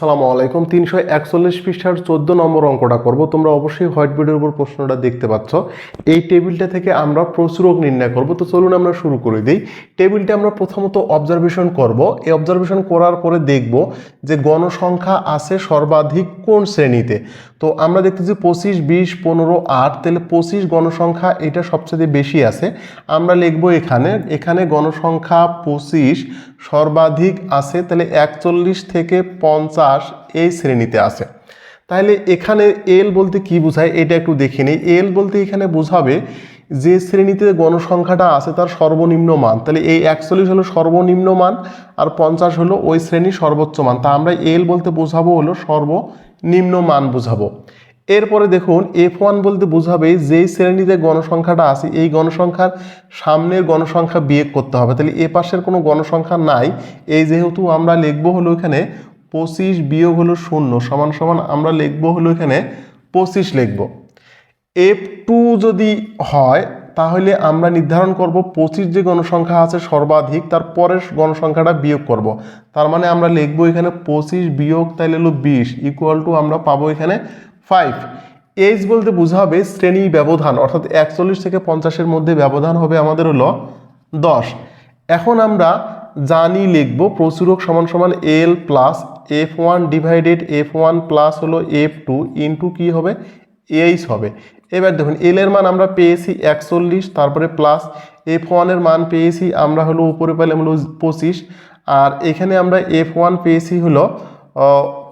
আসসালামু আলাইকুম। তিনশো একচল্লিশ পৃষ্ঠার চোদ্দ নম্বর অঙ্কটা করব। তোমরা অবশ্যই হোয়াইট বোর্ডের উপর প্রশ্নটা দেখতে পাচ্ছ। এই টেবিলটা থেকে আমরা প্রচুরক নির্ণয় করব। তো চলুন আমরা শুরু করে দিই। টেবিলটা আমরা প্রথমত অবজারভেশন করব। এই অবজারভেশন করার পরে দেখব যে গণসংখ্যা আছে সর্বাধিক কোন শ্রেণীতে। তো আমরা দেখতেছি পঁচিশ, বিশ, পনেরো, আট। তাহলে পঁচিশ গণসংখ্যা এটা সবচেয়ে বেশি আছে। আমরা লিখব এখানে। এখানে গণসংখ্যা পঁচিশ সর্বাধিক আছে, তাহলে একচল্লিশ থেকে পঞ্চাশ এই শ্রেণীতে আছে। তাহলে এখানে এল বলতে কি বোঝায়, এটা একটু দেখে নিই। এল বলতে এখানে বোঝাবে যে শ্রেণীতে গণসংখ্যাটা আছে, তার সর্বনিম্ন মান। তাহলে এই একচল্লিশ হলো সর্বনিম্ন মান আর পঞ্চাশ হলো ওই শ্রেণির সর্বোচ্চ মান। তা আমরা এল বলতে বোঝাবো হলো সর্বনিম্ন মান বোঝাবো। এরপরে দেখুন এফ ওয়ান বলতে বোঝাবে যেই শ্রেণীতে গণসংখ্যাটা আছে, এই গণসংখ্যার সামনের গণসংখ্যা বিয়োগ করতে হবে। তাহলে এ পাশের কোনো গণসংখ্যা নাই। এই যেহেতু আমরা লিখব হলো এখানে পঁচিশ বিয়োগ হলো শূন্য, সমান সমান আমরা লিখব হলো এখানে পঁচিশ লিখব। এফ টু যদি হয়, তাহলে আমরা নির্ধারণ করব পঁচিশ যে গণসংখ্যা আছে সর্বাধিক, তার পরের গণসংখ্যাটা বিয়োগ করব। তার মানে আমরা লিখব এখানে পঁচিশ বিয়োগ তাইলে হলো বিশ ইকুয়াল টু আমরা পাবো এখানে ফাইভ এইচ বলতে বোঝাবে শ্রেণি ব্যবধান, অর্থাৎ একচল্লিশ থেকে পঞ্চাশের মধ্যে ব্যবধান হবে আমাদের হলো দশ। এখন আমরা জানি লিখব প্রচুরক সমান সমান L plus F one divided F one plus হলো এফ টু ইন্টু কী হবে? এইচ হবে। এবার দেখুন এল এর মান আমরা পেয়েছি একচল্লিশ, তারপরে প্লাস এফ ওয়ানের মান পেয়েছি আমরা হলো উপরে পেলাম হলো পঁচিশ, আর এখানে আমরা এফ ওয়ান পেয়েছি হলো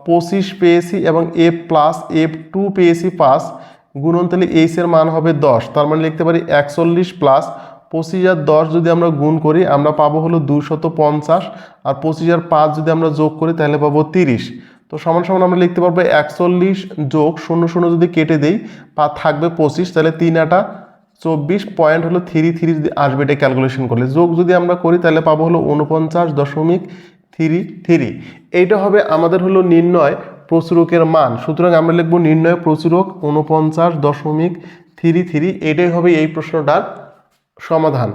পঁচিশ পেয়েছি এবং এফ প্লাস, এফ টু পেয়েছি পাঁচ, গুণন তাহলে এইচ এর মান হবে দশ। তার মানে লিখতে পারি একচল্লিশ প্লাস পঁচিশ আর দশ যদি আমরা গুণ করি, আমরা পাবো হলো দুশত পঞ্চাশ আর পঁচিশ আর পাঁচ যদি আমরা যোগ করি, তাহলে পাবো তিরিশ। তো সমান সমান আমরা লিখতে পারব একচল্লিশ যোগ শূন্য শূন্য যদি কেটে দেই, পা থাকবে পঁচিশ, তাহলে তিন আটা চব্বিশ, পয়েন্ট হলো থ্রি থ্রি যদি আসবে এটা ক্যালকুলেশন করলে। যোগ যদি আমরা করি, তাহলে পাবো হলো উনপঞ্চাশ দশমিক থ্রি থ্রি। এইটা হবে আমাদের হলো নির্ণয় প্রচুরকের মান। সুতরাং আমরা লিখব নির্ণয় প্রচুরক উনপঞ্চাশ দশমিক থ্রি থ্রি। এটাই হবে এই প্রশ্নটার সমাধান।